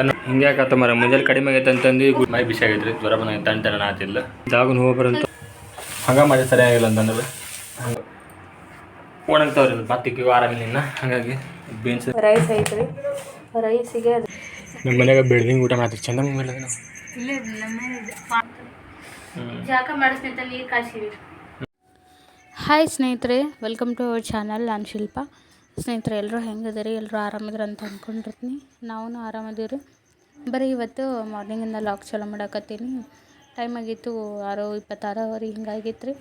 ತನ್ನ ಹಿಂಗೆ ಯಾಕತ್ತ ಮರ ಮುಂಜಾನೆ ಕಡಿಮೆ ಆಗೈತೆ ಅಂತಂದು ಈಗ ಮೈ ಬಿಸಿ ಆಗೈತ್ರಿ. ಜ್ವರ ಬಂದ ತಣ್ಣ ತಣ್ಣ ಆತಿಲ್ಲ ಜಾಗನ್ ಹೋಗ್ಬರಂತ ಹಂಗೆ ಮಾಡಿ ಸರಿಯಾಗಿಲ್ಲ ಅಂತಂದ್ರೆ ಹಂಗೆ ಒಣಗ್ತಾವ್ರಿ ಬತ್ತಿಗೆ ಆರಾಮಿಲ್ಲ ಇನ್ನ. ಹಾಗಾಗಿ ಬೀನ್ಸ್ ರೈಸ್ ಐತ್ರಿ. ರೈಸಿಗೆ ನಮ್ಮ ಮನ್ಯಾಗ ಬೆಳ್ದಿಂಗ್ ಊಟ ಮಾಡ್ತೀವಿ. ಚಂದ ಮೇಲೆ ಇಲ್ಲ ಇಲ್ಲೇ ಜಾಕ ಮಾಡಿಸ್ನಿಂತ ನೀರು ಕಾಯಿಸಿವಿ ಹಾಯ್ ಸ್ನೇಹಿತರೆ ವೆಲ್ಕಮ್ ಟು ಅವರ್ ಚಾನಲ್ ನಾನು ಶಿಲ್ಪ. ಸ್ನೇಹಿತರೆ ಎಲ್ಲರೂ ಹೆಂಗಿದ್ದೀರಿ? ಎಲ್ಲರೂ ಆರಾಮಿದ್ರೆ ಅಂತ ಅಂದ್ಕೊಂಡಿರ್ತೀನಿ ನಾವು ಆರಾಮದೀವಿ ಬರೀ ಇವತ್ತು ಮಾರ್ನಿಂಗಿಂದ ಲಾಕ್ ಚಾಲೂ ಮಾಡಾಕತ್ತೀನಿ. ಟೈಮ್ ಆಗಿತ್ತು ಆರು ಇಪ್ಪತ್ತಾರವರೆ ಹಿಂಗಾಗಿತ್ತು ರೀ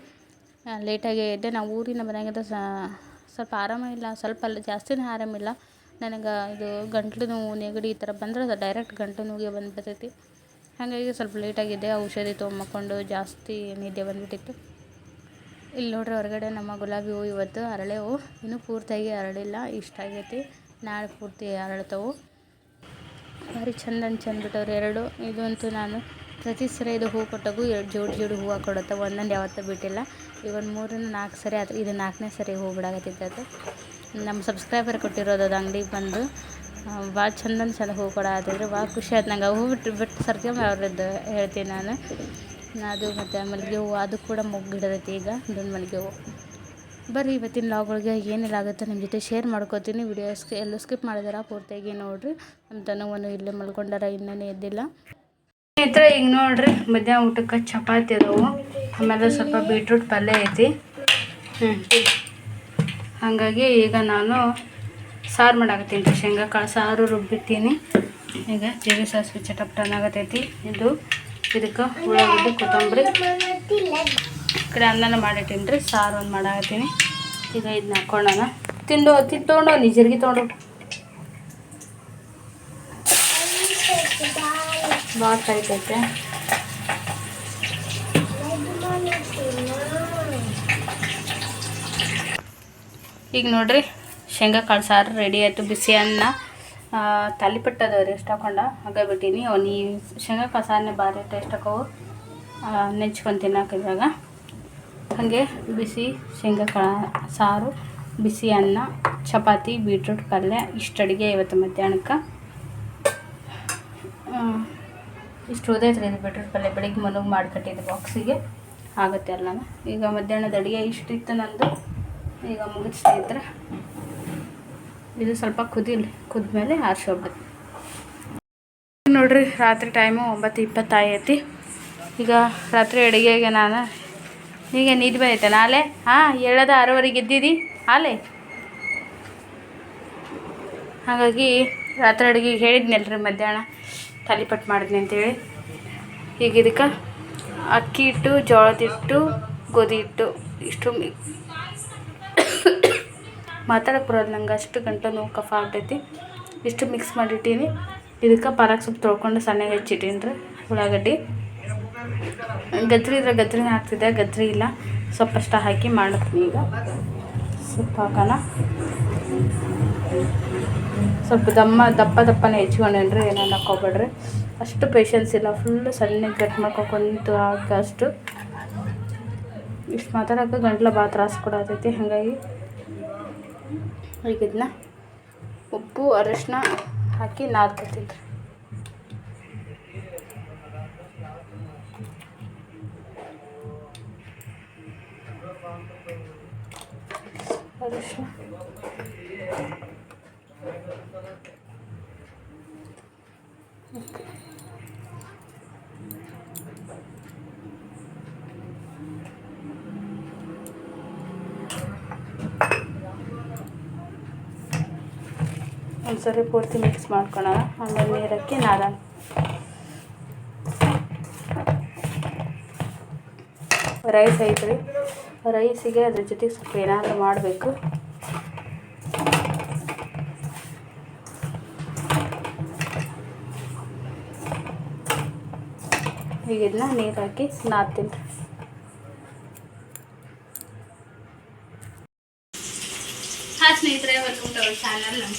ಲೇಟಾಗಿ ಇದ್ದೆ ನಾವು ಊರಿನ ಮನೆಯಾಗಿದ್ದ ಸ್ವಲ್ಪ ಆರಾಮ ಇಲ್ಲ. ಸ್ವಲ್ಪ ಅಲ್ಲ ಜಾಸ್ತಿನೇ ಆರಾಮಿಲ್ಲ ನನಗೆ ಇದು ಗಂಟ್ಲು ನೋವು, ನೆಗಡಿ ಈ ಥರ ಬಂದ್ರೆ ಡೈರೆಕ್ಟ್ ಗಂಟಲು ನೋವಿಗೆ ಬಂದುಬಿಡ್ತೈತಿ. ಹಾಗಾಗಿ ಸ್ವಲ್ಪ ಲೇಟಾಗಿದ್ದೆ ಔಷಧಿ ತೊಗೊಂಬಕೊಂಡು ಜಾಸ್ತಿ ನಿದ್ದೆ ಬಂದುಬಿಟ್ಟಿತ್ತು. ಇಲ್ಲಿ ನೋಡ್ರಿ ಹೊರಗಡೆ ನಮ್ಮ ಗುಲಾಬಿ ಹೂವು ಇವತ್ತು ಅರಳೆ ಹೂವು ಇನ್ನೂ ಪೂರ್ತಿಯಾಗಿ ಅರಳಿಲ್ಲ, ಇಷ್ಟ ಆಗೈತಿ. ನಾಳೆ ಪೂರ್ತಿ ಅರಳ್ತವು. ಭಾರಿ ಚಂದ ಚೆಂದ ಎರಡು. ಇದಂತೂ ನಾನು ಪ್ರತಿ ಸರಿ ಇದು ಹೂ ಕೊಟ್ಟಾಗೂ ಎರಡು ಜೋಡಿ ಜೋಡಿ ಹೂವು ಕೊಡುತ್ತೆ ಒಂದೊಂದು ಯಾವತ್ತೂ ಬಿಟ್ಟಿಲ್ಲ. ಈಗ ಒಂದು ಮೂರರಿಂದ ನಾಲ್ಕು ಸರಿ ಅದು ಇದು ನಾಲ್ಕನೇ ಸರಿ ಹೂ ಬಿಡಾಕತ್ತೈತೆ ಅದು. ನಮ್ಮ ಸಬ್ಸ್ಕ್ರೈಬರ್ ಕೊಟ್ಟಿರೋದು ಅದು ಅಂಗಡಿಗೆ ಬಂದು. ಭಾಳ ಚಂದ ಚಂದ ಹೂ ಕೊಡಾಕತ್ತಿದ್ರು. ಭಾಳ ಖುಷಿ ಆಯ್ತು ನಂಗೆ. ಹೂ ಬಿಟ್ಟು ಬಿಟ್ಟು ಸರ್ಕೊಂಬ ಅವ್ರದ್ದು ಹೇಳ್ತೀನಿ ನಾನು. ಅದು ಮತ್ತು ಮಲ್ಲಿಗೆ ಹೂವು, ಅದು ಕೂಡ ಮುಗ್ಗಿಡದೈತಿ ಈಗ. ದುಂಡು ಮಲ್ಲಿಗೆ ಹೂವು. ಬರ್ರಿ ಇವತ್ತಿನ ಲಾಗೊಳಗೆ ಏನೆಲ್ಲ ಆಗುತ್ತೆ ನಿಮ್ಮ ಜೊತೆ ಶೇರ್ ಮಾಡ್ಕೋತೀನಿ. ವಿಡಿಯೋಸ್ಗೆ ಎಲ್ಲೂ ಸ್ಕಿಪ್ ಮಾಡಿದಾರ ಪೂರ್ತಿಯಾಗಿ ನೋಡಿರಿ. ನಮ್ಮ ತನವನ್ನು ಇಲ್ಲೇ ಮಲ್ಕೊಂಡಾರ ಇನ್ನೂ ಎದ್ದಿಲ್ಲ. ಸ್ನೇಹಿತರೆ, ಈಗ ನೋಡ್ರಿ ಮಧ್ಯಾಹ್ನ ಊಟಕ್ಕೆ ಚಪಾತಿ ಅದಾವು. ಆಮೇಲೆ ಸ್ವಲ್ಪ ಬೀಟ್ರೂಟ್ ಪಲ್ಯ ಐತಿ. ಹ್ಞೂ ಹಾಗಾಗಿ ಈಗ ನಾನು ಸಾರು ಮಾಡಾಕತ್ತೀನಿ ರೀ. ಶೇಂಗಾ ಕಾಳು ಸಾರು ರುಬ್ಬಿಟ್ಟೀನಿ ಈಗ ಜೀರಿಗೆ ಸಾಸಿವೆ ಆಗತೈತಿ ಇದು ಇದಕ್ಕೆ ಉಳ್ಳಾಗಡ್ಡೆ ಕೊತ್ತಂಬರಿ. ಈ ಕಡೆ ಅನ್ನನ ಮಾಡಿಟ್ಟೀನಿ ರೀ, ಸಾರು ಒಂದು ಮಾಡಾಕತ್ತೀನಿ. ಈಗ ಇದನ್ನ ಹಾಕ್ಕೊಳ್ಳೋಣ ತಿಂದು ತಿಂದು ತೊಗೊಂಡು ನೀ ಜೀರಿಗೆ ತೊಗೊಂಡು ಭಾಳ ಕಾಯ್ತೈತೆ ಈಗ ನೋಡ್ರಿ, ಶೇಂಗಾ ಕಾಳು ಸಾರು ರೆಡಿ ಆಯಿತು. ಬಿಸಿ ಅನ್ನ. ತಾಲಿಪಟ್ಟು ರೆಸ್ಟ್ ಹಾಕೊಂಡ ಹಾಗೆ ಬಿಟ್ಟೀನಿ ಅವ್ನು ಈ ಶೇಂಗಾ ಕಸಾನೆ ಭಾರಿ ಟೇಸ್ಟ್ ಹಾಕವು ನೆಂಚ್ಕೊಂಡು ಇವಾಗ ಹಾಗೆ ಬಿಸಿ ಶೇಂಗಾ ಕಾ ಸಾರು, ಬಿಸಿ ಅನ್ನ, ಚಪಾತಿ ಬೀಟ್ರೂಟ್ ಪಲ್ಯ, ಇಷ್ಟು ಅಡುಗೆ ಇವತ್ತು ಮಧ್ಯಾಹ್ನಕ್ಕೆ. ಇಷ್ಟು ಉದೈತ್ರಿ ರೀ ಬೀಟ್ರೂಟ್ ಪಲ್ಯ ಬೆಳಿಗ್ಗೆ ಮನಗೆ ಮಾಡಿಕಟ್ಟಿದ್ದೆ ಬಾಕ್ಸಿಗೆ ಆಗುತ್ತೆ ಎಲ್ಲನೂ. ಈಗ ಮಧ್ಯಾಹ್ನದ ಅಡುಗೆ ಇಷ್ಟಿತ್ತು ನಂದು. ಈಗ ಮುಗಿಸ್ತಾ ಸ್ನೇಹಿತರೆ. ಇದು ಸ್ವಲ್ಪ ಕುದಿಲ್ ಕುದ್ಮೇಲೆ ಆರಿಸೋಗ್ಬಿಡುತ್ತೆ ನೋಡ್ರಿ, ರಾತ್ರಿ ಟೈಮು ಒಂಬತ್ತು ಇಪ್ಪತ್ತಾಗೈತಿ ಈಗ ರಾತ್ರಿ ಅಡುಗೆಗೆ ನಾನು ಈಗ ನಿದ್ದೆ ಬೈತೆ ನಾಳೆ ಹಾಂ ಏಳದ ಆರೂವರೆಗೆ ಇದ್ದಿದ್ದು ಆಲೆ ಹಾಗಾಗಿ ರಾತ್ರಿ ಅಡುಗೆಗೆ ಹೇಳಿದ್ನಲ್ರಿ ಮಧ್ಯಾಹ್ನ. ತಾಲಿಪಟ್ಟು ಮಾಡಿದ್ನಿ ಅಂತೇಳಿ. ಈಗ ಇದಕ್ಕೆ ಅಕ್ಕಿ ಹಿಟ್ಟು, ಜೋಳದ ಹಿಟ್ಟು, ಗೋಧಿ ಹಿಟ್ಟು, ಇಷ್ಟು ಮಾತಾಡಕ್ಕೆ ಬರೋದು ನಂಗೆ ಅಷ್ಟು ಗಂಟಲು ನೋವು ಕಫ ಆಗ್ತೈತಿ. ಇಷ್ಟು ಮಿಕ್ಸ್ ಮಾಡಿಟ್ಟೀನಿ. ಇದಕ್ಕೆ ಪಾಲಕ್ ಸೊಪ್ಪು ತೊಳ್ಕೊಂಡು ಸಣ್ಣಗೆ ಹೆಚ್ಚಿಟ್ಟೀನಿ ರೀ ಉಳ್ಳಾಗಡ್ಡಿ. ಗಜ್ರಿ ಇದ್ರೆ ಗದ್ರಿನೇ ಹಾಕ್ತಿದ್ದೆ, ಗಜ್ರಿ ಇಲ್ಲ. ಸೊಪ್ಪಷ್ಟ ಹಾಕಿ ಮಾಡ್ತೀನಿ ಈಗ. ಸೊಪ್ಪು ಹಾಕೋಣ. ಸ್ವಲ್ಪ ದಮ್ಮ, ದಪ್ಪ ದಪ್ಪನೇ ಹೆಚ್ಕೊಂಡೇನ್ರಿ, ಏನೇನು ಹಾಕೋಬೇಡ್ರಿ. ಅಷ್ಟು ಪೇಷನ್ಸ್ ಇಲ್ಲ ಫುಲ್ಲು ಸಣ್ಣಗೆ ಕಟ್ ಮಾಡ್ಕೊಕೊಂತು ಹಾಕಿ ಅಷ್ಟು ಇಷ್ಟು ಮಾತಾಡೋಕೆ ಗಂಟ್ಲು ಭಾಳ ತ್ರಾಸು ಕೊಡತೈತಿ ಹಾಗಾಗಿ ಈಗ ಇದನ್ನ ಉಪ್ಪು ಅರಿಶಿನ ಹಾಕಿ ನಾದ್ಕೊತಿದ್ರು ಅರಿಶಿನ. ಒಂದ್ಸರಿ ಪೂರ್ತಿ ಮಿಕ್ಸ್ ಮಾಡ್ಕೊಳ್ಳೋಣ ಆಮೇಲೆ ನೀರಕ್ಕೆ ನಾರ. ರೈಸ್ ಐತ್ರಿ. ರೈಸಿಗೆ ಅದ್ರ ಜೊತೆಗೆ ಸ್ವಲ್ಪ ಏನಾದರೂ ಮಾಡಬೇಕು. ಈಗ ಇದನ್ನ ನೀರು ಹಾಕಿ ನಾದ್ತೀನಿ. ಹಾಂ ಸ್ನೇಹಿತರೆ ವೆಲ್ಕಮ್ ಟು ಅವರ್ ಚಾನಲ್ ನಮ್ಮ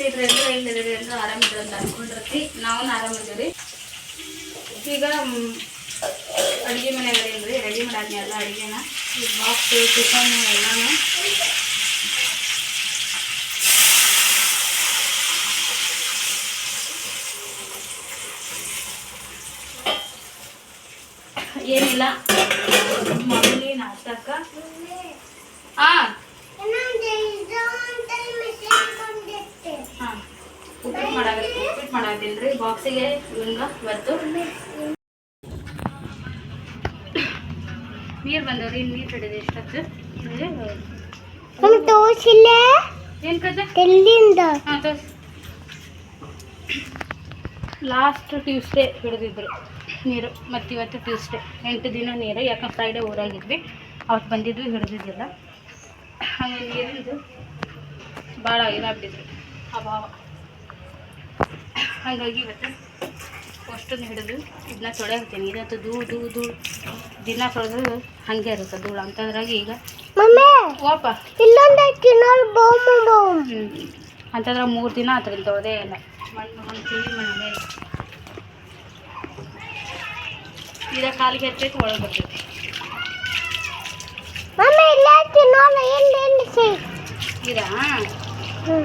ಇದ್ರೆಲ್ಲರೂ ಹೇಳಿದ್ರೆ ಎಲ್ಲರೂ ಆರಾಮಿದ್ರು ಅಂತ ಅನ್ಕೊಂಡಿರ್ತಿ. ನಾವು ಆರಾಮಿದ್ದೀವಿ ಈಗ ಅಡುಗೆ ಮನೆಗಳೇನ್ರಿ ರೆಡಿ ಮಾಡಾದ್ನೆಲ್ಲ ಅಡುಗೆನ. ಈ ಬಾಕ್ಸ್ ಟಿಫನ್ ಎಲ್ಲನೂ. ಏನಿಲ್ಲ. ಮಮ್ಮಿ ನಾಷ್ಟಕ್ಕ. ಹಾಂ ರೀ ಬಾಕ್ಸಿಗೆ ಇವಂಗ ಇವತ್ತು ನೀರು ಬಂದವ್ರಿ ನೀರು ಹಿಡಿದು ಎಷ್ಟೊತ್ತು ತೋರಿಸಿಲ್ಲ ಏನು ಕದ ಎಲ್ಲಿಂದ? ಹಾಂ ತೋರ್ಸ್ ಲಾಸ್ಟ್ ಟ್ಯೂಸ್ಡೇ ಹಿಡಿದಿದ್ರು ನೀರು ಮತ್ತಿವತ್ತು ಟ್ಯೂಸ್ಡೇ ಎಂಟು ದಿನ ನೀರು ಯಾಕಂದ್ರೆ ಫ್ರೈಡೇ ಊರಾಗಿದ್ವಿ. ಅವತ್ತು ಬಂದಿದ್ವಿ ಹಿಡಿದಿದ್ದಿಲ್ಲ. ಹಂಗೆ ನೀರಿಂದು ಭಾಳ ಇದಾಗ್ಬಿಟ್ಟಿದ್ರು ಅಭಾವ. ಹಾಗಾಗಿ ಇವತ್ತು ಅಷ್ಟೊಂದು ಹಿಡಿದು ಇದನ್ನ ತೊಳೆ ಹಾಕ್ತೀನಿ ಇದಂತೂ ಧೂಳು ಧೂಳು ಧೂಳು. ದಿನ ತೊಳೆದು ಹಾಗೆ ಇರುತ್ತೆ ಧೂಳು. ಅಂತದ್ರಾಗ ಈಗ ಓಪ. ಅಂತಂದ್ರೆ ಮೂರು ದಿನ ಆತ್ರಿ ತೊಳೆದೇ ಇಲ್ಲ. ಮಣ್ಣು ಮಣ್ಣು ಕ್ಲೀನ್ ಮಾಡಿ ಇದ ಕಾಲಿಗೆ ಹಚ್ಚೈತಿ ಒಳಗೆ ಬರ್ತೈತಿ. ಇದಾ ಹ್ಮ್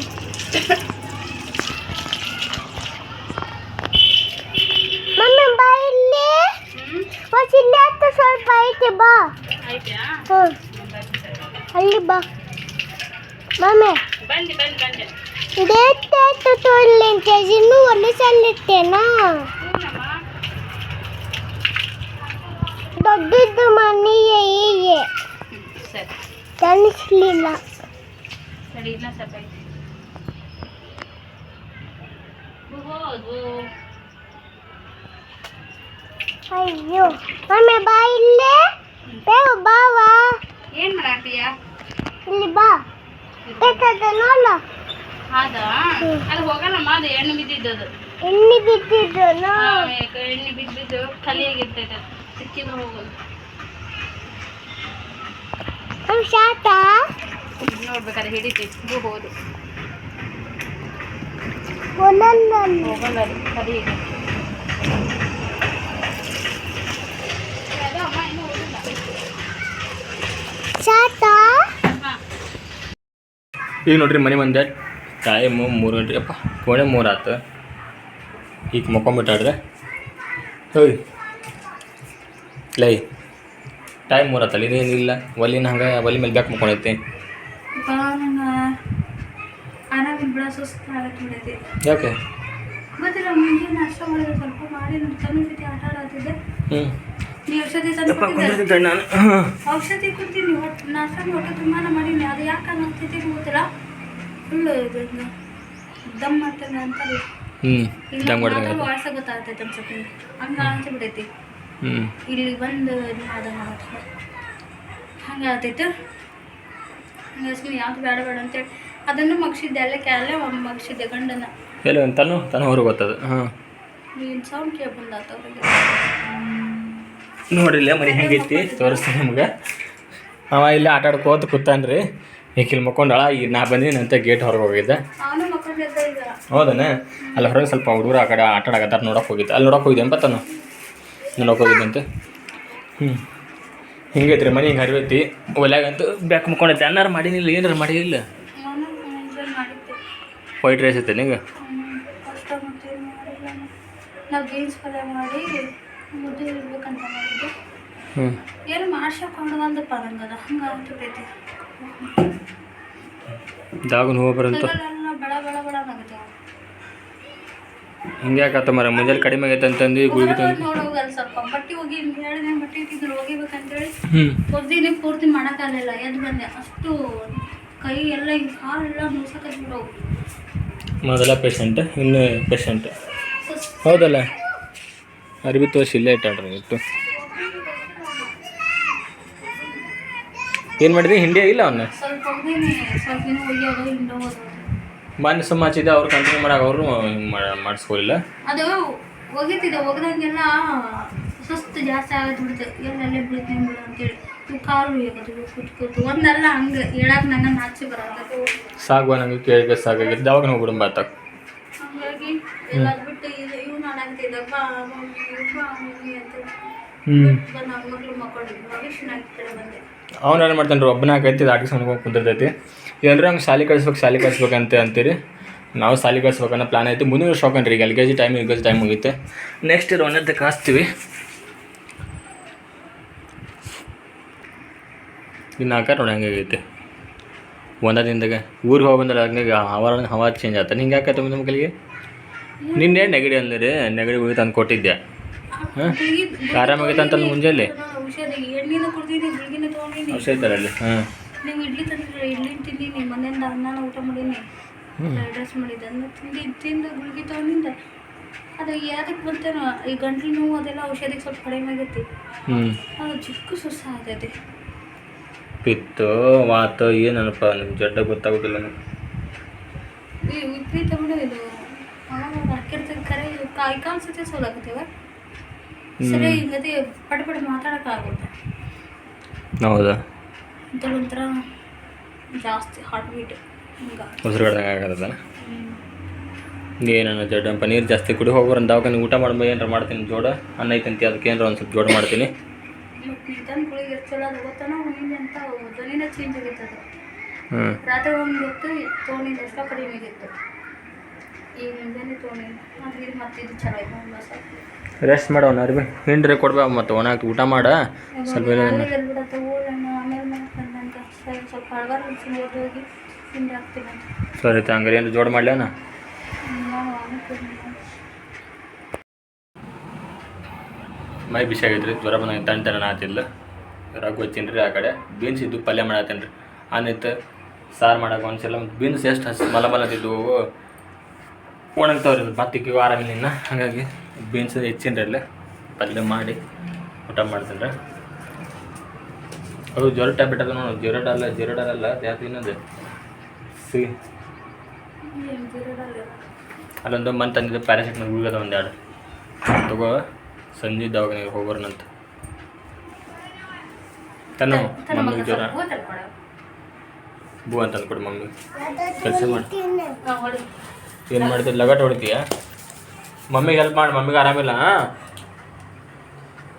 ಮಮ್ಮಿ ಬಾ ಇಲ್ಲಿ ಹ್ಞೂ ಹೊಸಿಲ್ಲ ಹತ್ತು ಸ್ವಲ್ಪ ಐತೆ ಬಾ ಆಯ್ತಾ ಹ್ಮ್ ಅಲ್ಲಿ ಬಾ ಮಮ್ಮಿ ಬಂದು ಬಂದು ಬಂದೆ ಇದೇಷ್ಟು ತೊಳ್ಳಿಂತೆ ಇನ್ನೂ ಒಂದು ಸಲ್ಲಿತ್ತೇನಾ ಹೂನಮ್ಮ ದೊಡ್ಡದು ಮನೆಯೇ ಹೀಗೆ ಹ್ಞೂ ಸರಿ ತಣಿಸ್ಲಿಲ್ಲ ಸರಿ ಇಲ್ಲ ಸ್ವಲ್ಪ ಐತಿ ಹೋದು ಅಯ್ಯೋ ಮಮ್ಮಿ ಬಾ ಇಲ್ಲೇ. ಬೇಗ ಬಾವಾ ಏನು ಮಾಡಾಕ್ತೀಯ? ಇಲ್ಲಿ ಬಾ. ಬೇಕಾದ ನೋಡ ಅದ ಅದು ಹೋಗಲ್ಲಮ್ಮ ಅದು ಎಣ್ಣೆ ಬಿದ್ದಿದ್ದದು. ಎಣ್ಣೆ ಬಿದ್ದಿದ್ದು ಎಣ್ಣೆ ಬಿದ್ದು ಬಿದ್ದು ಖಾಲಿಯಾಗಿರ್ತೈತೆ ಅದು. ಸಿಕ್ಕಿದ್ರೆ ನಮ್ ಶಾತ? ನೋಡ್ಬೇಕಾದ್ರೆ ಹಿಡಿತಿ ಇದು ಹೋದು. ಒಂದೊಂದು ಹೋಗಲ್ಲ ಅದು ಖಾಲಿ ಈಗ ನೋಡ್ರಿ ಮನೆ ಮಂದ್ಯ ಟೈಮು ಮೂರು ಗಂಟೆ ಅಪ್ಪ ಕೋಣೆ ಮೂರು ಆತು. ಈಗ ಮಕ್ಕೊಂಬಿಟ್ಟಾಡ್ರೆ ಹೋಯ್. ಲೈ ಟೈಮ್ ಮೂರು ಆತಲ್ಲ ಇದೇನಿಲ್ಲ ಒಲಿನ ಹಂಗೆ ಒಲಿ ಮೇಲೆ ಬ್ಯಾಕ್ ಮಕ್ಕೊಂಡೈತಿ. ಯಾಕೆ? ಹ್ಞೂ ಔಷಧಿ ತಂದು ನಾನು. ಔಷಧಿ ಕೊಡ್ತೀನಿ ನಾ ನಾಷ್ಟ ಹೊಟ್ಟೆ ತುಂಬಾನ ಮಾಡೀನಿ. ಅದು ಯಾಕೆ ಅನ್ನೋಗ್ತೈತಿ ಗೊತ್ತಿಲ್ಲ ಫುಲ್ಲು ಇದನ್ನ ದಮ್ ಮಾಡ್ತೇನೆ ಅಂತ ಹ್ಞೂ ವಾಯ್ಸ ಗೊತ್ತಾಗ್ತೈತೆ ಅನ್ಸತ್ತೆ. ಹಂಗೆ ಅನ್ಸಿಬಿಡೈತಿ. ಹ್ಞೂ ಇಲ್ಲಿ ಬಂದು ಆಗತ್ತೆ ಹಂಗೆ ಆಗ್ತೈತೆ ಹಂಗೆ ಸುಮ್ಮನೆ ಯಾವ್ದು ಬೇಡ ಬೇಡ ಅಂತೇಳಿ ಅದನ್ನು ಮಗ್ಸಿದ್ದೆ. ಅಲ್ಲೇ ಕ್ಯಾಲೆ ಮಗ್ಸಿದ್ದೆ ಗಂಡನ. ಎಲ್ಲ ತನು ತನು ಹೊರಗೆ ಗೊತ್ತದು ಹಾಂ ನೀನು ಸೌಂಡ್ ಕೇಳಿ ಬಂದಾತ ಅವ್ರಿಗೆ ನೋಡಿಲ್ಲ ಮನೆ ಹೆಂಗೈತಿ ತೋರಿಸ್ತೀನಿ ನಿಮ್ಗೆ. ಅವ ಇಲ್ಲಿ ಆಟ ಆಡ್ಕೋತ ಕೂತಾನ್ರಿ. ಈಕಿಲ್ ಮಕ್ಕೊಂಡಳ ಈಗ ನಾ ಬಂದೀನಿ ಅಂತ ಗೇಟ್ ಹೊರಗೆ ಹೋಗಿದ್ದೆ. ಹೌದನ? ಅಲ್ಲಿ ಹೊರಗೆ ಸ್ವಲ್ಪ ಹುಡುಗರು ಆ ಕಡೆ ಆಟ ಆಡಕತ್ತಾರ ನೋಡಕ್ಕೆ ಹೋಗಿದ್ದೆ. ಅಲ್ಲಿ ನೋಡಕ್ಕೆ ಹೋಗಿದ್ದೆ ಅಂತ ನೋಡೋಕೆ ನೋಡಕ್ಕೆ ಹೋಗಿದ್ದಂತೆ ಹ್ಞೂ ಹಿಂಗೈತ್ರಿ ಮನೆ ಹಿಂಗೆ ಹರಿವೈತಿ. ಒಲ್ಯಾಗಂತೂ ಬ್ಯಾಕ್ ಮುಕ್ಕೊಂಡೈತೆ. ಅನ್ನಾರು ಮಾಡಿನಿಲ್ಲ ಏನಾರು ಮಾಡಿಲ್ಲ ವೈಟ್ ರೈಸ್ ಐತೆ ನಿಂಗೆ? ಮುದ್ದೆ ಇರ್ಬೇಕಂತ ಮಾಡಿದ್ದೆ. ಹ್ಞೂ ಏನು ಮಾಡ್ಸಕೊಂಡು ಬಂದಪ್ಪ ನಂಗದ ಹಂಗೆ ಆಗ್ಬಿಟ್ಟೈತಿ ದಾಗನ್ ಹೋಗ್ಬರಂತ ಕೈಗಳೆಲ್ಲ ಬಡ ಬಡ ಬಡ ಆಗುತ್ತೆ. ಹಿಂಗೆ ಯಾಕತ್ತ ಮರ ಮುಂಜಾನೆ ಕಡಿಮೆ ಆಗೈತೆ ಅಂತಂದು ಗುಳಿಗೆ ತಂದು ನೋಡಿ ಸ್ವಲ್ಪ. ಬಟ್ಟೆ ಹೋಗಿ ಹೇಳಿದೆ ಬಟ್ಟೆ ಇಟ್ಟಿದ್ರು ಹೋಗಿಬೇಕಂತೇಳಿ ಒದ್ದಿನಿ ಪೂರ್ತಿ ಮಾಡೋಕ್ಕಾಗಲಿಲ್ಲ ಎದ್ದು ಬಂದೆ. ಅಷ್ಟು ಕೈ ಎಲ್ಲ ಈ ಕಾಲೆಲ್ಲ ಮುಗಿಸಕ್ಕೆ ಮೊದಲ ಪೇಷಂಟ್ ಇನ್ನು ಪೇಷಂಟ್ ಹೌದಲ್ಲ? ಅರ್ಬಿ ತೋರಿಸಿ ಇಲ್ಲೇ ಇಟ್ಟಾಡ್ರಿ ಇಟ್ಟು ಏನು ಮಾಡಿದ್ರಿ? ಹಿಂಡಿ ಇಲ್ಲ ಅವನ್ನ ಸ್ವಲ್ಪ ಹೋಗಿನಿ ಸ್ವಲ್ಪ ದಿನ ಒಯ್ಯೋದು ಹಿಂದೆ ಹೋಗೋದು. ಮನೆ ಸಮಾಚಿದೆ ಅವ್ರು ಕಂಟಿನ್ಯೂ ಮಾಡಾಕ ಅವರು ಮಾಡಿಸ್ಕೊಳ್ಳಿಲ್ಲ ಅದು ಒಗಿತಿದ್ದೆ ಒಗ್ದಂಗೆಲ್ಲ ಸುಸ್ತು ಜಾಸ್ತಿ ಆಗತ್ತೆ ಬಿಡ್ತು. ಎಲ್ಲೆಲ್ಲೇ ಬಿಡು ಅಂತೇಳಿ. ಇವು ಕಾಲು ಒಂದಲ್ಲ ಹಂಗೆ ನಾಚಿ ಸಾಗುವ ನಂಗೆ ಕೇಳಿಗೆ ಸಾಕಾಗಿತ್ತು ದವಾಖಾನೆ ಹೋಗ್ಬಿಡು ಬಾತಾಗ ಹಂಗಾಗಿ ಎಲ್ಲ ಬಿಟ್ಟು ಅಂತಿದ್ದ ಮಮ್ಮಿ ಮಮ್ಮಿ ಅಂತ ಏನು ಮಾಡ್ತಾನೆ ರೀ ಒಬ್ಬನ ಆಕೈತಿ ಆಟಿಗೆ ಸಣ್ಣ ಕುಂತಿರ್ತೈತಿ. ಎಲ್ಲರೂ ಹಂಗೆ ಶಾಲೆ ಕಳಿಸ್ಬೇಕು ಶಾಲೆ ಅಂತೀರಿ? ನಾವು ಶಾಲೆ ಕಳಿಸ್ಬೇಕನ್ನೋ ಪ್ಲಾನ್ ಐತಿ. ಮುಂದಿನ ಶಾಕ್ ಅನ್ರಿ ರೀ ಈಗ L K G time L K G time ಮುಗಿತೆ. Next ಇರೋ ಒಂದೇ ಕಳಿಸ್ತೀವಿ ಇನ್ನು ಹಾಕಾರ ನೋಡಿ ಒಂದೇ ದಿನದಾಗ ಊರಿಗೆ ಹೋಗಿ ಬಂದ್ರೆ ಹಂಗಾಗಿ ಹವಾ ಹವಾ ಚೇಂಜ್ ಆಗ್ತಾನೆ ಹಿಂಗೆ ಹಾಕತ್ತೆ ನಿಮ್ಮ ಮಕ್ಕಳಿಗೆ ನಿನ್ನೆ ನೆಗಡಿ ಅಂದ್ರೆ ನೆಗಡಿ ಹೋಗಿ ತಂದು ಕೊಟ್ಟಿದ್ದೆ. ಹಾಂ ಆರಾಮಾಗೈತೆ ಅಂತ ಮುಂಜಾನೆ. ಔಷಧಿ ಐತಲ್ಲ ಹಾಂ. ನೀವು ಇಡ್ಲಿ ತಂದಿದ್ರೆ ಇಡ್ಲಿ ತಿಂದೀನಿ ಮನೆಯಿಂದ ಅನ್ನ ಊಟ ಮಾಡೀನಿ ಫ್ರೈಡ್ ರೈಸ್ ಮಾಡಿದ್ದೆ ಅದನ್ನ ತಿಂದು ತಿಂದು ಗುಳಿಗೆ ತೊಗೊಂಡಿದ್ದೆ. ಅದು ಯಾವ್ದಕ್ಕೆ ಬರ್ತೇನೋ ಈ ಗಂಟ್ಲು ನೋವು ಅದೆಲ್ಲ ಔಷಧಿಗೆ ಸ್ವಲ್ಪ ಕಡಿಮೆ ಆಗೈತಿ ಅದು ಚಿಕ್ಕ ಸುಸ್ತ ಆಗ್ತೈತಿ ಪಿತ್ತು ವಾತ ಏನಪ್ಪ ನಿಮ್ಮ ಜಡ್ಡ ಗೊತ್ತಾಗೋದಿಲ್ಲ ಈ ವಿಪರೀತ ಬಿಡು ಇದು. ಕಾಲು ಸತಿ ಸೋಲಾಕತ್ತೀವ ಸರಿ ಇಲ್ಲದೆ ಪಟ್ ಪಟ ಮಾತಾಡೋಕ್ಕಾಗುತ್ತೆ. ಹೌದಾ? ಅಂತ ಒಂಥರ ಜಾಸ್ತಿ ಹಾರ್ಟ್ ಬೀಟ್ ಆಗತ್ತದ ಏನನ್ನ ಜೋಡ ಪನೀರ್ ಜಾಸ್ತಿ ಕುಡಿ ಹೋಗೋರು ದವಾಖಾನೆ ಊಟ ಮಾಡ್ಬೋ ಏನಾರ ಮಾಡ್ತೀನಿ ಜೋಡ. ಅನ್ನ ಐತಂತಿ ಅದಕ್ಕೆ ಏನಾರ ಒಂದು ಸ್ವಲ್ಪ ಜೋಡ ಮಾಡ್ತೀನಿ. ಹ್ಞೂ ರಾತ್ರಿ ಒಂದು ತೊಗೊಂಡಿದ್ದು ಎಷ್ಟೋ ಕಡಿಮೆ ಆಗಿತ್ತು. ರೆಸ್ಟ್ ಮಾಡೋಣ ಅರ್ಬಿ. ಹಿಂಡ್ರೆ ಕೊಡ್ಬಾ ಮತ್ತೆ ಒಣಾಕಿ ಊಟ ಮಾಡ. ಸ್ವಲ್ಪ ಸರಿ ಹಂಗಾರೆ ಏನು ಜೋಡ್ ಮಾಡ್ಲೇನ ಮೈ ಬಿಸಿ ಆಗೈತ್ರಿ, ಜ್ವರ ಬಂದಂಗೆ ತಣ್ಣ ತಣ್ಣ ಆತಿಲ್ಲ ರಗ್ ತಿನ್ರಿ ರೀ ಆ ಕಡೆ. ಬೀನ್ಸ್ ಇದ್ದು ಪಲ್ಯ ಮಾಡತ್ತೇನೆ ರೀ ಆನಿತ್ತು, ಸಾರು ಮಾಡಕ್ಕೆ ಒಂದ್ಸಲ. ಬೀನ್ಸ್ ಎಷ್ಟು ಹಸಿ ಮಲ ಮಲದಿದ್ದು ಒಣಗ್ತಾವ್ರಿ ಅದು ಇಕ್ಕಿಗೂ ಆರಾಮಿಲ್ಲ ಇನ್ನು. ಹಾಗಾಗಿ ಬೀನ್ಸ್ ಹೆಚ್ಚಿನ ರೀ ಅಲ್ಲೇ ಪಲ್ಯ ಮಾಡಿ ಊಟ ಮಾಡ್ತೀನಿ ರೀ ಅದು ಜ್ವರ ಟ್ಯಾಬ್ಲೆಟ್ ಅದ ನೋಡಿ ಜ್ವರ ಅಲ್ಲ ಜ್ವರ ಅಲ್ಲ ಜಾಸ್ತಿ ಇನ್ನೊಂದು. ಸಿ. ಅಲ್ಲೊಂದು ಮಂತ್ ತಂದಿದ್ದು ಪ್ಯಾರಾಸಿಟಮಲ್ ಗುಳಿಗದ ಒಂದೆರಡು ತಗೋ ಸಂಜೆ ದವಾಖಾನೆಗೆ ಹೋಗೋರ್ನಂತ ತನ್ನ ಮಮ್ಮಿಗೆ ಜ್ವರ ಬೂ ಅಂತ ಅಂದ್ಕೊಡಿ ಮಮ್ಮಿ ಕೆಲಸ ಮಾಡಿ. ಏನು ಮಾಡ್ತೀವಿ ಲಗಟ್ ಹೊಡಿತೀಯ? ಮಮ್ಮಿಗೆ ಹೆಲ್ಪ್ ಮಾಡಿ ಮಮ್ಮಿಗೆ ಆರಾಮಿಲ್ಲ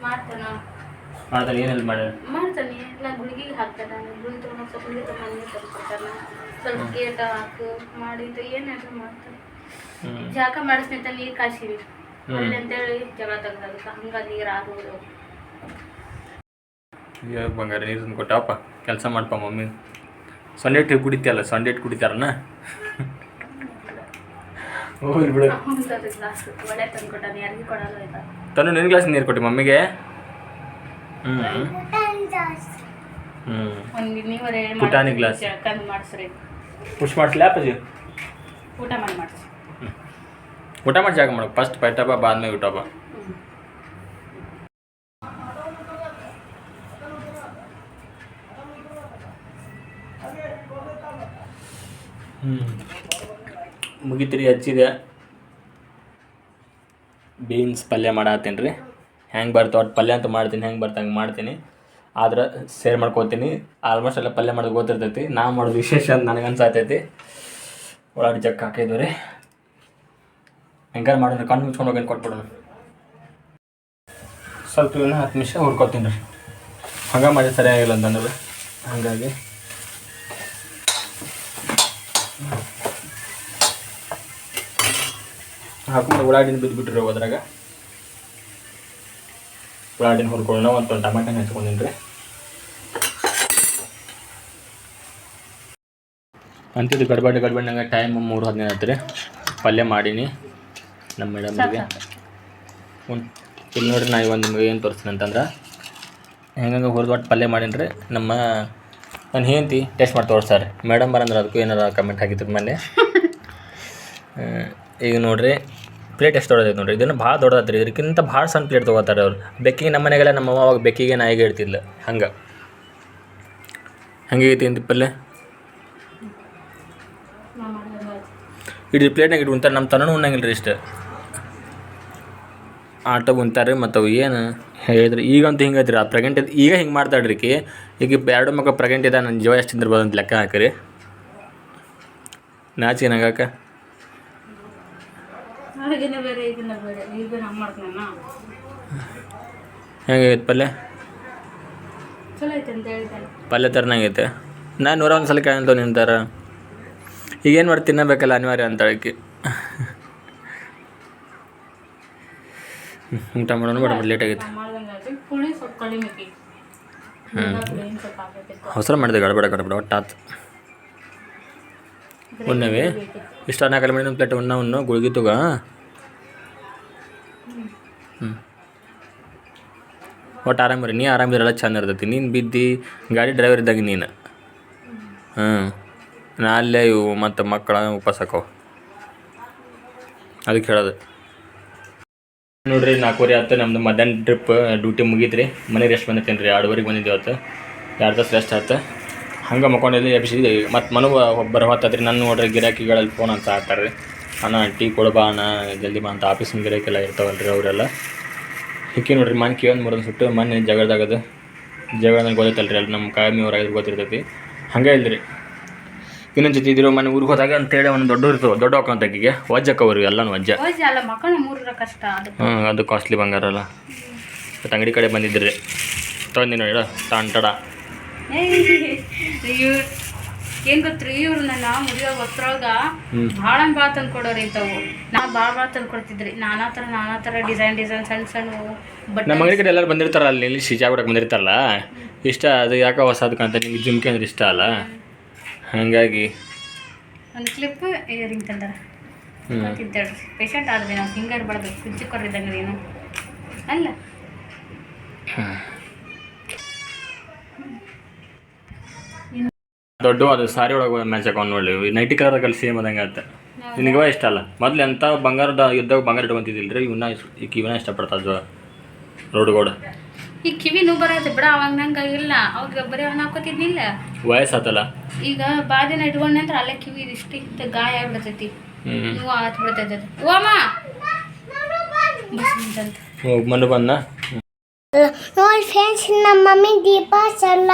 ಮಾಡ್ತಾನ ಏನು ಹೆಲ್ಪ್ ಮಾಡಿ? ಮಾಡ್ತಾನೆ. ನಾ ಗುಳಿಗೆ ಹಾಕ್ತಾನೆ. ಗುಳಿಗೆ ತೊಗೊಂಡು ಸ್ವಲ್ಪ ಗುಳಿಗೆ ತಗೊಂಡು ತಂದ್ಕೊಡ್ತಾನೆ ಸ್ವಲ್ಪ ಗೇಟ ಹಾಕು ಮಾಡಿದ್ದು ಏನಾದ್ರು ಮಾಡ್ತಾನೆ. ಜಾಕ ಮಾಡಿಸ್ನಿಂತ ನೀರು ಕಾಯಿಸಿವಿ. ಒಳ್ಳೆ ಅಂತೇಳಿ ಜಗಳ ತೆಗ್ದದಕ್ಕೆ. ಹಂಗ ನೀರು ಆಗೋದು ಈಗ ಬಂಗಾರ ನೀರು ಕೊಟ್ಟಪ್ಪ ಕೆಲಸ ಮಾಡಪ್ಪ ಮಮ್ಮಿ. ಸಂಡೇಟ್ ಕುಡಿತೀಯಲ್ಲ ಸಂಡೆ ಇಟ್ಟು ಕುಡಿತಾರನ? ಬಿಡು. ತನು ನಿನ್ನ ಗ್ಲಾಸ್ ನೀರು ಕೊಟ್ಟು ಮಮ್ಮಿಗೆ. ಹ್ಞೂ ಗ್ಲಾಸ್. ಪುಷ್ ಮಾಡಿಸ್ಲಾ, ಅಪ್ಪಾಜಿ? ಊಟ ಮಾಡಿ ಮಾಡಿಸಿ ಊಟ ಮಾಡಿ. ಜಾಗ ಮಾಡೋ ಫಸ್ಟ್ ಪೈಟಪ್ಪ ಬಾದ್ಮೇಲೆ ಊಟಪ್ಪ ಹ್ಞೂ ಮುಗಿತ್ರಿ ಹಚ್ಚಿದೆ ಬೀನ್ಸ್ ಪಲ್ಯ ಮಾಡತ್ತೀನಿ ರೀ. ಹೆಂಗೆ ಬರ್ತಾವೆ ಒಟ್ಟು ಪಲ್ಯ ಅಂತ ಮಾಡ್ತೀನಿ, ಹೆಂಗೆ ಬರ್ತಾ ಹಂಗೆ ಮಾಡ್ತೀನಿ. ಆದ್ರೆ ಸೇರ್ ಮಾಡ್ಕೋತೀನಿ. ಆಲ್ಮೋಸ್ಟ್ ಎಲ್ಲ ಪಲ್ಯ ಮಾಡೋದು ಗೊತ್ತಿರ್ತೈತಿ. ನಾ ಮಾಡೋದು ವಿಶೇಷ ಅಂತ ನನಗೆ ಅನ್ಸಾತೈತಿ. ಒಳಗಡೆ ಚಕ್ಕ ಹಾಕಿದ್ವಿ ರೀ. ಹೆಂಗಾರು ಮಾಡೋಣ, ಕಣ್ಣು ಮುಚ್ಕೊಂಡು ಹೋಗಿ ಕೊಟ್ಬಿಡೋಣ. ಸ್ವಲ್ಪ ಹತ್ತು ನಿಮಿಷ ಹುಡ್ಕೋತೀನಿ ರೀ. ಹಂಗೆ ಮಾಡಿ ಸರಿಯಾಗಿಲ್ಲ ಅಂತಂದ್ರೆ. ಹಾಗಾಗಿ ಹಾಕೊಂಡು ಉಳ್ಳಾಗಡ್ಡಿನ ಬಿದ್ದುಬಿಟ್ರಿ ಅದ್ರಾಗ. ಉಳ್ಳಾಡಿನ ಹುರ್ಕೊಳ್ಳೋಣ ಒಂದು ಟಮಾಟನ ಹಚ್ಕೊಂಡಿನಿ ರೀ ಅಂತಿದ್ದು ಗಡ್ಬಡಿ ಗಡ್ಬಡಿನಾಗ ಟೈಮ್ ಮೂರು ಹದಿನೈದು ಆಯ್ತು ರೀ. ಪಲ್ಯ ಮಾಡೀನಿ ನಮ್ಮ ಮೇಡಮ್ಗೆ ಒಂದು ಇಲ್ಲಿ ನೋಡ್ರಿ ನಾ ಇವಾಗ ನಿಮ್ಗೆ ಏನು ತೋರಿಸ್ತೀನಿ ಅಂತಂದ್ರೆ ಹೆಂಗಂಗೆ ಹುರಿದು ಒಟ್ಟು ಪಲ್ಯ ಮಾಡೀನಿ ರೀ ನಮ್ಮ ನನ್ನ ಹೆಂಡತಿ ಟೇಸ್ಟ್ ಮಾಡಿ ತೋರಿಸ್ತಾರೆ ಮೇಡಮ್ ಬರಂದ್ರೆ ಅದಕ್ಕೂ ಏನಾರ ಕಮೆಂಟ್ ಹಾಕಿದ್ರು ಆ, ಈಗ ನೋಡಿರಿ ಪ್ಲೇಟ್ ಎಷ್ಟು ದೊಡ್ಡದೈತೆ ನೋಡಿರಿ. ಇದನ್ನು ಭಾಳ ದೊಡ್ಡದಾತ್ರಿ. ಇದಕ್ಕಿಂತ ಭಾಳ ಸಣ್ಣ ಪ್ಲೇಟ್ ತೊಗೋತಾರೆ ಅವ್ರು. ಬೆಕ್ಕಿಗೆ ನಮ್ಮ ಮನೆಗೆಲ್ಲ ನಮ್ಮ ಅವಾಗ ಬೆಕ್ಕಿಗೆ ನಾಯಿಗೆ ಇಡ್ತಿದ್ಲ. ಹಂಗೆ. ಹಂಗೈತಿ ಅಂತ ಪಲ್ಯ? ಇಡ್ರಿ ಪ್ಲೇಟ್ನಾಗ ಇಟ್ಟು ನಮ್ಮ ತನೂ ಉಣ್ಣಂಗಿಲ್ಲ ರೀ ಇಷ್ಟು. ಆಟ ಉಂತಾರೆ ಮತ್ತು ಅವು ಏನು ಹೇಳಿದ್ರಿ ಈಗಂತೂ ಹಿಂಗೆ ಐತ್ರಿ. ಆ ಪ್ರೆಗ್ನೆಂಟ್ ಈಗ ಹಿಂಗೆ ಈಕಿ. ಈಗ ಎರಡು ಮಕ್ಕಳು ಪ್ರೆಗ್ನೆಂಟ್ ಇದೆ ನನ್ನ ಜೀವ ಎಷ್ಟು ತಿಂದಿರ್ಬೋದು ಅಂತ ಲೆಕ್ಕ ಹಾಕಿರಿ. ನಾಚಿಕೆ ನಂಗಾಕ ಅದಕ್ಕಿಂತ ಬೇರೆ ಇದನ್ನ ಬೇರೆ ಈಗ ಹಂಗೆ ಮಾಡ್ತಾನ ಹೆಂಗೈತೆ ಪಲ್ಯ? ಚಲೋ ಐತೆ ಅಂತ ಹೇಳಿದ್ದಾನೆ ಪಲ್ಯ ತರನಾಗೈತೆ ನಾನು ನೂರ ಒಂದು ಸಲ ಕೇಳಂತ ಥರ. ಈಗೇನು ಮಾಡಿ ತಿನ್ನಬೇಕಲ್ಲ ಅನಿವಾರ್ಯ ಅಂತ ಹೇಳಕ್ಕೆ ಊಟ ಮಾಡೋಣ ಬೇಡ ಲೇಟ್ ಆಗೈತೆ. ಪುಳಿ ಸ್ವಲ್ಪ ಕಡಿಮೆ ಆಗಬೇಕಿತ್ತು ಅವಸರ ಮಾಡಿದೆ ಗಡಬಡ ಗಡಬಡ ಒಟ್ಟಾತು ಉಣ್ಣವೆ. ಇಷ್ಟ ಅನ್ನ ಕಡಿಮೆ ಪ್ಲೇಟ್ ಉಣ್ಣ ಉಣ್ಣು ಗುಳಿಗೆ ತಗ. ಹ್ಞೂ ಒಟ್ಟು ಆರಾಮ ನೀ ಆರಾಮಿದ್ರಲ್ಲ ಚಂದ ಇರ್ತೈತಿ. ನೀನು ಬಿದ್ದು ಗಾಡಿ ಡ್ರೈವರ್ ಇದ್ದಾಗ ನೀನು. ಹ್ಞೂ ನಾ ಅಲ್ಲೇ ಇವು ಮತ್ತು ಮಕ್ಕಳ ಉಪವಾಸ ಹಾಕೋ. ಅದಕ್ಕೆ ಹೇಳೋದು. ನೋಡ್ರಿ, ನಾಲ್ಕೂವರೆ ಆಯ್ತು. ನಮ್ಮದು ಮಧ್ಯಾಹ್ನ ಟ್ರಿಪ್ ಡ್ಯೂಟಿ ಮುಗೀತ್ರಿ. ಮನೆಗೆ ರೆಸ್ಟ್ ಬಂದಿತ್ತೇನು ರೀ ಎರಡುವರೆಗೆ ಬಂದಿದ್ದೆ ಇವತ್ತು ಎರಡು ತಾಸು ರೆಸ್ಟ್ ಆಯ್ತು. ಹಂಗೆ ಮಕ್ಕೊಂಡಿದ್ದೆ ಎಬ್ಸಿದ್ದೆ ಮತ್ತು ಮನು ಒಬ್ಬರು ಹೊತ್ತದ್ರಿ ನನ್ನ ನೋಡ್ರಿ ಗಿರಾಕಿಗಳಲ್ಲಿ ಫೋನ್ ಅಂತ ಹಾಕ್ತಾರೆ ರೀ ಅಣ್ಣ ಟೀ ಕೊಡು ಬಾ ಅಣ್ಣ ಜಲ್ದಿ ಬಾ ಅಂತ ಆಫೀಸಿನ ಗಿರಾಕಿಲ್ಲ ಇರ್ತಾವಲ್ಲ ರೀ ಅವರೆಲ್ಲ. ಹಿಕ್ಕಿ ನೋಡ್ರಿ ಮನೆ ಕಿವನ್ ಮುರಿದು ಸುಟ್ಟು ಮೊನ್ನೆ ಜಗಳದಾಗದು. ಜಗಳದಾಗ ಗೊತ್ತೈತಲ್ಲ ರೀ ಅಲ್ಲಿ ನಮ್ಮ ಕಾಯಮಿ ಅವ್ರಾಗಿದ್ರು ಗೊತ್ತಿರ್ತೈತಿ. ಹಂಗೆ ಇಲ್ರಿ ಇನ್ನೊಂದು ಜೊತೆ ಇದ್ರು ಮನೆ ಊರಿಗೆ ಹೋದಾಗ ಅಂತೇಳಿ ಒಂದು ದೊಡ್ಡ ಇರ್ತವೆ ದೊಡ್ಡ ಎಲ್ಲನೂ ವಜ್ಜ. ಹೋಯ್ತು ಅಲ್ಲ ಮಕ್ಕಳ ಮೂರರ ಕಷ್ಟ ಅದು ಹ್ಞೂ ಅದು ಕಾಸ್ಟ್ಲಿ ಬಂಗಾರ ಅಲ್ಲ. ಮತ್ತು ಅಂಗಡಿ ಕಡೆ ಬಂದಿದ್ರಿ. ತಗೊಂಡಿ ನೋಡಿ ಇವ್ರು ಏನ್ ಗೊತ್ತ್ರಿ ಇವ್ರು ನನ್ನ ಮುರಿಯೋ ವಸ್ತ್ರೊಳಗ ಭಾಳ ಭಾಳ ತಂದು ಕೊಡೋರಿ ಇಂಥವು. ನಾ ಭಾಳ ಭಾಳ ತಂದು ಕೊಡ್ತಿದ್ರಿ. ನಾನಾ ಥರ ನಾನಾ ಥರ ಡಿಸೈನ್ ಡಿಸೈನ್ ಸಣ್ಣ ಸಣ್ಣ ಬಟ್ ನಮ್ಮ ಅಂಗಡಿ ಕಡೆ ಎಲ್ಲರೂ ಬಂದಿರ್ತಾರ ಅಲ್ಲಿ ಇಲ್ಲಿ ಶಿಜಾ ಕೂಡ ಬಂದಿರ್ತಾರಲ್ಲ? ಇಷ್ಟ ಅದು ಯಾಕೆ ಹೊಸದು ಅಂತ ನಿಮ್ಗೆ ಜುಮ್ಕಿ ಅಂದ್ರೆ ಇಷ್ಟ ಅಲ್ಲ? ಹಾಗಾಗಿ. ಒಂದು ಕ್ಲಿಪ್ ಇಯರಿಂಗ್ ತಂದಾರ. ತಿಂತೇಳ್ರಿ ಪೇಷಂಟ್ ಆದ್ರಿ ನಾವು ಹಿಂಗೆ ಇರ್ಬಾರ್ದು ಕುಂಚಿಕೊರಿದ್ದಂಗೆ ಏನು ಅಲ್ಲ. ದೊಡ್ಡ ಅದು ಸಾರಿ ಒಳಗೆ ಮ್ಯಾಚ್ ಹಾಕೊಂಡು ನೋಡಿ ನೈಟಿ ಕಲರ್ ಕಲ್ ಸೇಮ್ ಅದಂಗೆ ಆಗುತ್ತೆ. ನಿನಗವ ಇಷ್ಟ ಅಲ್ಲ? ಮೊದ್ಲು ಎಂಥ ಬಂಗಾರದ ಯುದ್ಧಾಗ ಬಂಗಾರ ಇಟ್ಕೊಂತಿದ್ದಿಲ್ಲ ರೀ ಇವನ್ನ ಕಿವಿನ ಇವನ್ನ ಇಷ್ಟಪಡ್ತಾರ ರೋಡ್ ಗೋಡ್ ಈ ಕಿವಿ ನೋವು ಬರತ್ತೆ ಬಿಡ ಅವಾಗ ನಂಗೆ ಇಲ್ಲ. ಅವಾಗ ಬರೀ ಅವನ್ನ ಹಾಕೋತಿದ್ನಿಲ್ಲ ವಯಸ್ಸಾತಲ್ಲ? ಈಗ ಬಾದಿನ ಇಟ್ಕೊಂಡೆ ಅಂದ್ರೆ ಅಲ್ಲೇ ಕಿವಿ ಇಷ್ಟಿತ್ತು ಗಾಯ ಆಗ್ಬಿಡ್ತೈತಿ. ನೀವು ಆತ್ ಬಿಡ್ತೈತೆ ಓಮ! ಮನು ಬಂದ ನೋಡಿ ಫ್ರೆಂಡ್ಸ್ ನಮ್ಮ ಮಮ್ಮಿ ದೀಪ ಸಲ್ಲ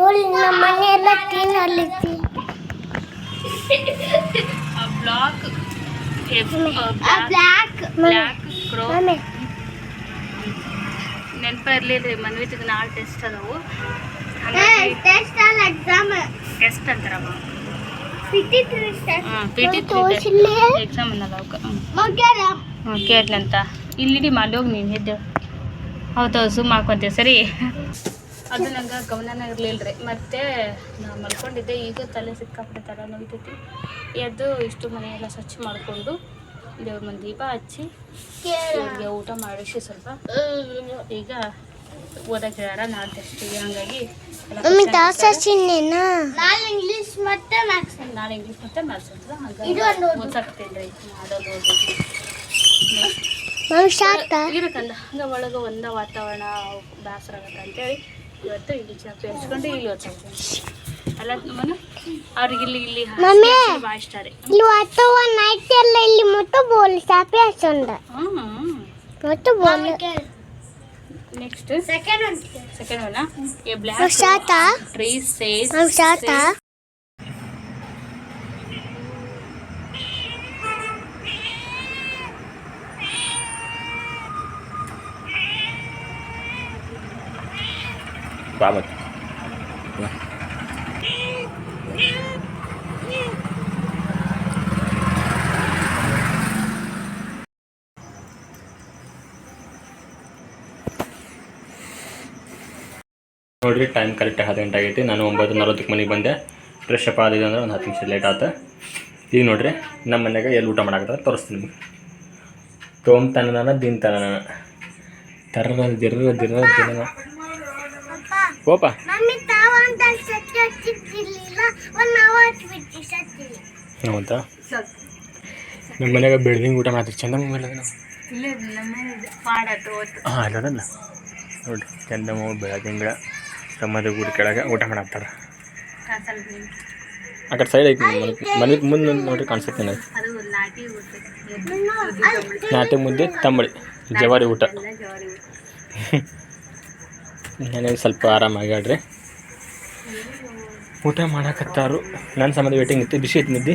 ನೋಡಿ ನಮ್ಮ ಮನೆ ಎಲ್ಲ ಕ್ಲೀನ್ ಬ್ಲಾಕ್ ಬ್ಲಾಕ್ ಕ್ರೋ ನೆನಪ ಮನ್ವಿತಿಗೆ ನಾಳೆ ಟೆಸ್ಟ್ ಅದಾವು. ಟೆಸ್ಟ್ ಅಲ್ಲ ಎಕ್ಸಾಮ್ ಟೆಸ್ಟ್ ಅಂತಾರಮ್ಮ ಬಿಟ್ಟಿತ್ತು ಹಾಂ ಪಿ ಟಿ ತೋರಿಸಿಲ್ಲ? ಎಕ್ಸಾಮ್ ಅನ್ನಲ್ಲ ಅವಕ್ಕೆ ಹ್ಞೂ ಮಗ್ಯಾರ ಹ್ಞೂ ಕೇಳ್ತಂತ ಇಲ್ಲಿ ಮಾಡಿ ಹೋಗಿ ನೀನು ಎದ್ದು ಹೌದು ಸುಮ್ಮ ಹಾಕೊಂತೀವಿ ಸರಿ? ಅದು ನಂಗೆ ಗಮನನೇ ಇರಲಿಲ್ಲ ರೀ ಮತ್ತು ನಾ ಮಲ್ಕೊಂಡಿದ್ದೆ ಈಗ ತಲೆ ಸಿಕ್ಕಾಪಟ್ಟೆ ತಲೆ ನೋಯ್ತೈತಿ. ಎದ್ದು ಇಷ್ಟು ಮನೆಯೆಲ್ಲ ಸ್ವಚ್ಛ ಮಾಡಿಕೊಂಡು ದೇವ್ರ ಮನೆ ದೀಪ ಹಚ್ಚಿ ಇವ್ರಿಗೆ ಊಟ ಮಾಡಿಸಿ ಸ್ವಲ್ಪ. ಈಗ ಓದಕ್ಕೆ ಹೇಳ್ಯಾರ ನಾಳೆ ಟೆಸ್ಟಿಗೆ ಹಂಗಾಗಿ ನಾನು ಇಂಗ್ಲಿಷ್ ಮತ್ತೆ ಮ್ಯಾಥ್ಸ್ ನಾಳೆ ಇಂಗ್ಲೀಷ್ ಮತ್ತೆ ಮ್ಯಾಥ್ಸ್ ಅಂತ ಇದು ಹಂಗಾಗಿ ಒಂದು ಓದ್ಸಕತ್ತೀನಿ ರೀ ಮಾಡೋದು ಓದೋದು ಹಂಗೆ ಒಳಗೆ ಒಂದ ವಾತಾವರಣ ಬೇಸರ ಆಗತ್ತೆ ಅಂತೇಳಿ ಇವತ್ತು ಇಲ್ಲಿ ಚಾಪೆ ಹಚ್ಕೊಂಡು ಇಲ್ಲಿ ಓದ್ಸಕ್ತೀನಿ ಅಲ್ಲ ಮನ ಅವ್ರಿಗೆ ಇಲ್ಲಿ ಇಲ್ಲಿ ಮಮ್ಮಿ. ಭಾಳ ಇಷ್ಟ ರೀ ಇಲ್ಲಿ ಅಥವಾ ನೈಟ್ ಎಲ್ಲ ಇಲ್ಲಿ ಮುಟ್ಟು ಬೋಲ್ ಸಾಪಿ ಹಚ್ಚೊಂಡ ಹ್ಞೂ ಮುಟ್ಟು ಬೋಲ್ ನೆಕ್ಸ್ಟ್ ಸೆಕೆಂಡ್ ಸೆಕೆಂಡ್ ಒನ್ ಮತ್ತೆ ನೋಡ್ರಿ ಟೈಮ್ ಕರೆಕ್ಟ್ ಹತ್ತು ಗಂಟೆ ಆಗೈತಿ. ನಾನು ಒಂಬತ್ತು ನಲ್ವತ್ತಕ್ಕೆ ಮನೆಗೆ ಬಂದೆ. ಫ್ರೆಶ್ ಅಪ್ ಆದಿದೆ ಅಂದ್ರೆ ಒಂದು ಹತ್ತು ನಿಮಿಷ ಲೇಟ್ ಆಯ್ತು ಈಗ ನೋಡ್ರಿ, ನಮ್ಮ ಮನೆಗೆ ಎಲ್ಲಿ ಊಟ ಮಾಡಾಕತ್ತಾರ ತೋರಿಸ್ತೀನಿ ನಿಮಗೆ. ತನ ದಿನ ತನ ತರ್ರ, ದಿರ್ರ ದಿರ್ರ ದಿನ ಓಪ ಮಮ್ಮಿ ತಾವ ಅಂತ ಸತ್ಯ ಹಚ್ಚಿರ್ಲಿಲ್ಲ ಒಂದು ನಾವು ಹಚ್ಬಿಟ್ಟು ಸತ್ತಿಲ್ಲ ಹೌದಾ ನಮ್ಮ ಮನೆಯಾಗ ಬೆಳ್ದಿಂಗ್ ಊಟ ಮಾಡ್ತೀವಿ ಚಂದ ಮೇಲೆ ಇಲ್ಲ ಹಾಂ ಚಂದ ಅಲ್ಲದಲ್ಲ ನೋಡ್ರಿ ಚಂದಮ್ಮ ಬೆಳದಿಂಗಳ ಸಮಾಧಿ ಗುಡಿ ಕೆಳಗೆ ಊಟ ಮಾಡತ್ತಾರ ಆ ಕಡೆ ಸೈಡ್ ಐತಿ ಮನೆ. ಮುಂದೆ ನೋಡ್ರಿ ಕಾಣಿಸುತ್ತೆ ನನಗೆ ಅದು ನಾಟಿ ಮುಂದೆ ನಾಟಿ ಮುದ್ದೆ ತಂಬಳಿ ಜವಾರಿ ಊಟ. ನನಗೆ ಸ್ವಲ್ಪ ಆರಾಮಾಗಿ ಆಡ್ರಿ. ಊಟ ಮಾಡಕತ್ತಾರು. ನನ್ನ ಸಂಬಂಧ ವೇಟಿಂಗ್ ಇತ್ತು, ಬಿಸಿ ಐತಿ ನಿದ್ದಿ.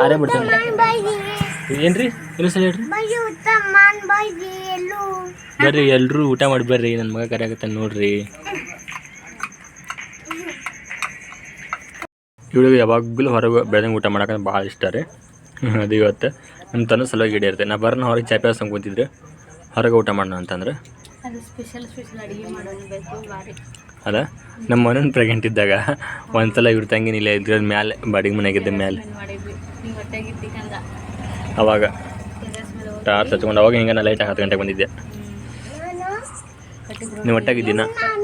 ಆರೇ ಬಿಡ್ತೇನೆ. ಏನ್ರಿ? ಹೇಳ್ರಿ ಉತ್ತಮಾನ್ ಬೈ ಎಲ್ಲೂ ಬರ್ರಿ ಎಲ್ಲರೂ ಊಟ ಮಾಡಿ ಬರ್ರಿ. ನನ್ನ ಮಗ ಕರೆಯಾಗತ್ತ ನೋಡ್ರಿ. ಇವಳಿಗೆ ಯಾವಾಗಲೂ ಹೊರಗೆ ಬೆಳೆದಂಗೆ ಊಟ ಮಾಡಕ್ಕೆ ಭಾಳ ಇಷ್ಟ ರೀ. ಅದು ಇವತ್ತು. ನಮ್ಮ ತನ್ನ ಸಲುವಾಗಿ ಇಡೇ ನಾನು ನಾ ಬರ್ನ ಹೊರಗೆ ಚಾಪೆ ಕೂತಿದ್ರೆ. ಹೊರಗೆ ಊಟ ಮಾಡೋಣ ಅಂತಂದ್ರೆ. ಅದು ಸ್ಪೆಷಲ್ ಸ್ಪೆಷಲ್ ಅಡುಗೆ ಮಾಡೋದು ಬೇಕು ಭಾರಿ ಅಲ್ಲ ನಮ್ಮ ಮನನ್ ಪ್ರೆಗ್ನೆಂಟ್ ಇದ್ದಾಗ ಒಂದ್ಸಲ ಇವ್ರ ತಂಗಿನ ಇಲ್ಲೇ ಇದ್ರ ಮ್ಯಾಲೆ ಬಾಡಿಗೆ ಮನೆಗಿದ್ದ ಮ್ಯಾಲೆ. ಮಾಡಿದ್ವಿ. ನೀವು ಹೊಟ್ಟೆಗಿದ್ದಿಕಂದ ಅವಾಗ ಟಾರ್ಚ್ ಹಚ್ಕೊಂಡು ಅವಾಗ ಹಿಂಗೆ ನಾ ಲೈಟ್ ಹತ್ತು ಗಂಟೆಗೆ ಬಂದಿದ್ದೆ. ನೀವು ಒಟ್ಟಾಗಿದ್ದೀನ ನಾನು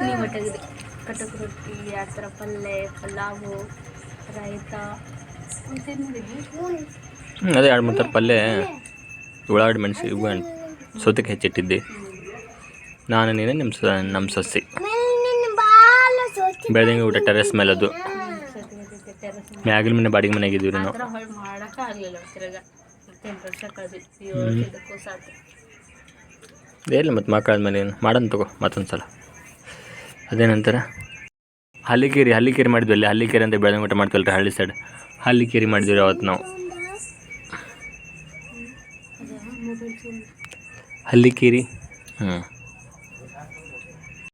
ನೀವು ಹೊಟ್ಟೆಗಿದ್ದೆ ಕಟಕ್ ರೊಟ್ಟಿ ಆ ಥರ ಪಲ್ಯ ಪಲಾವು ರಾಯ್ತ ಮತ್ತೇನು ಮಾಡಿದ್ವಿ ಹ್ಞೂ ಅದೇ ಎರಡು ಮೂರು ಥರ ಪಲ್ಯ ಉಳ್ಳಾಗಡ್ಡಿ ಮೆಣಸು ಇವು ಸೌತೆಗೆ ಹೆಚ್ಚಿಟ್ಟಿದ್ದೆ. ನಾನು ನೀನು ನಿಮ್ಮ ಸ ನಮ್ಮ ಸಸಿ. ಬೆಳಗಿನ ಬೆಳದಿಂಗೆ ಊಟ ಟೆರೆಸ್ ಮೇಲೆ ಅದು. ಮ್ಯಾಗಿನ ಮನೆ ಬಾಡಿಗೆ ಮನೆಗಿದ್ದೀವಿ ನಾವು. ಏನಿಲ್ಲ ಮತ್ತು ಮಕ್ಕಳಾದ್ಮೇಲೆ ಏನು? ಮಾಡೋಣ ತಗೋ ಮತ್ತೊಂದು ಸಲ ಅದೇನಂತಾರೆ? ಹಲ್ಲಿಕೇರಿ ಹಲ್ಲಿಕೇರಿ ಮಾಡಿದ್ವಿ ಅಲ್ಲಿ. ಹಲ್ಲಿಕೇರಿ ಅಂತ ಬೆಳಗ್ಗೆ ಊಟ ಮಾಡ್ತೀವಲ್ಲ ಹಳ್ಳಿ ಸೈಡ್ ಹಲ್ಲಿಕೇರಿ ಮಾಡಿದ್ವಿ ಅವತ್ತು ನಾವು. ಹಳ್ಳಿಕೇರಿ. ಹ್ಞೂ